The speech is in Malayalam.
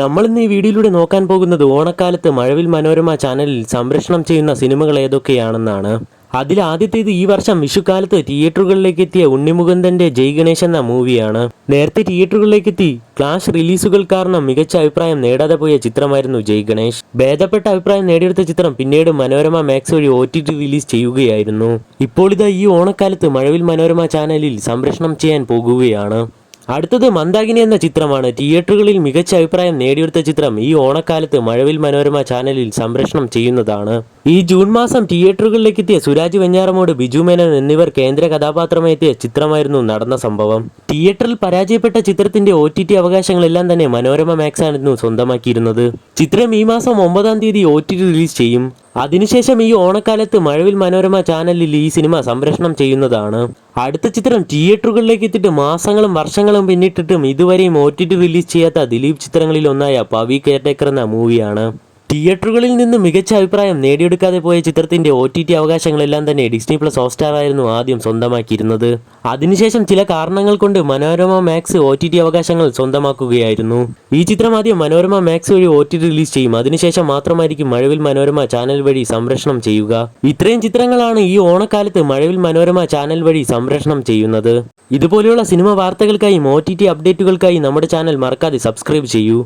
നമ്മൾ ഇന്ന് ഈ വീഡിയോയിലൂടെ നോക്കാൻ പോകുന്നത് ഓണക്കാലത്ത് മഴവിൽ മനോരമ ചാനലിൽ സംപ്രേഷണം ചെയ്യുന്ന സിനിമകൾ ഏതൊക്കെയാണെന്നാണ്. അതിൽ ആദ്യത്തേത് ഈ വർഷം വിഷുക്കാലത്ത് തിയേറ്ററുകളിലേക്ക് എത്തിയ ഉണ്ണിമുകുന്ദന്റെ ജയ് ഗണേശ് എന്ന മൂവിയാണ്. നേരത്തെ തിയേറ്ററുകളിലേക്ക് എത്തി ക്ലാഷ് റിലീസുകൾ കാരണം മികച്ച അഭിപ്രായം നേടാതെ പോയ ചിത്രമായിരുന്നു ജയ് ഗണേഷ് ഭേദപ്പെട്ട അഭിപ്രായം നേടിയെടുത്ത ചിത്രം പിന്നീട് മനോരമ മാക്സ് വഴി ഒ റിലീസ് ചെയ്യുകയായിരുന്നു. ഇപ്പോൾ ഇതാ ഈ ഓണക്കാലത്ത് മഴവിൽ മനോരമ ചാനലിൽ സംപ്രേഷണം ചെയ്യാൻ പോകുകയാണ്. അടുത്തത് മന്ദാകിനി എന്ന ചിത്രമാണ്. തിയേറ്ററുകളിൽ മികച്ച അഭിപ്രായം നേടിയെടുത്ത ചിത്രം ഈ ഓണക്കാലത്ത് മഴവിൽ മനോരമ ചാനലിൽ സംപ്രേഷണം ചെയ്യുന്നതാണ്. ഈ ജൂൺ മാസം തിയേറ്ററുകളിലേക്ക് എത്തിയ സുരാജ് വെഞ്ഞാറമോട് ബിജു മേനോൻ എന്നിവർ കേന്ദ്ര കഥാപാത്രമായി എത്തിയ ചിത്രമായിരുന്നു നടന്ന സംഭവം. തിയേറ്ററിൽ പരാജയപ്പെട്ട ചിത്രത്തിന്റെ ഒ ടി ടി അവകാശങ്ങളെല്ലാം തന്നെ മനോരമ മാക്സ് ആയിരുന്നു സ്വന്തമാക്കിയിരുന്നത്. ചിത്രം ഈ മാസം ഒമ്പതാം തീയതി ഒ ടി റിലീസ് ചെയ്യും. അതിനുശേഷം ഈ ഓണക്കാലത്ത് മഴവിൽ മനോരമ ചാനലിൽ ഈ സിനിമ സംപ്രേഷണം ചെയ്യുന്നതാണ്. അടുത്ത ചിത്രം തിയേറ്ററുകളിലേക്ക് എത്തിയിട്ട് മാസങ്ങളും വർഷങ്ങളും പിന്നിട്ടിട്ടും ഇതുവരെയും ഒ ടി റിലീസ് ചെയ്യാത്ത ദിലീപ് ചിത്രങ്ങളിൽ ഒന്നായ പവി കെയർടേക്കർ എന്ന മൂവിയാണ്. തിയേറ്ററുകളിൽ നിന്ന് മികച്ച അഭിപ്രായം നേടിയെടുക്കാതെ പോയ ചിത്രത്തിന്റെ ഒ ടി ടി അവകാശങ്ങളെല്ലാം തന്നെ ഡിസ്നി പ്ലസ് ഹോസ്റ്റാർ ആയിരുന്നു ആദ്യം സ്വന്തമാക്കിയിരുന്നത്. അതിനുശേഷം ചില കാരണങ്ങൾ കൊണ്ട് Manorama Max O T T അവകാശങ്ങൾ സ്വന്തമാക്കുകയായിരുന്നു. ഈ ചിത്രം ആദ്യം മനോരമ മാക്സ് വഴി ഒ ടി റിലീസ് ചെയ്യും. അതിനുശേഷം മാത്രമായിരിക്കും മഴവിൽ മനോരമ ചാനൽ വഴി സംരക്ഷണം ചെയ്യുക. ഇത്രയും ചിത്രങ്ങളാണ് ഈ ഓണക്കാലത്ത് മഴവിൽ മനോരമ ചാനൽ വഴി സംരക്ഷണം ചെയ്യുന്നത്. ഇതുപോലെയുള്ള സിനിമ വാർത്തകൾക്കായും ഒ ടി ടി അപ്ഡേറ്റുകൾക്കായി നമ്മുടെ ചാനൽ മറക്കാതെ സബ്സ്ക്രൈബ് ചെയ്യൂ.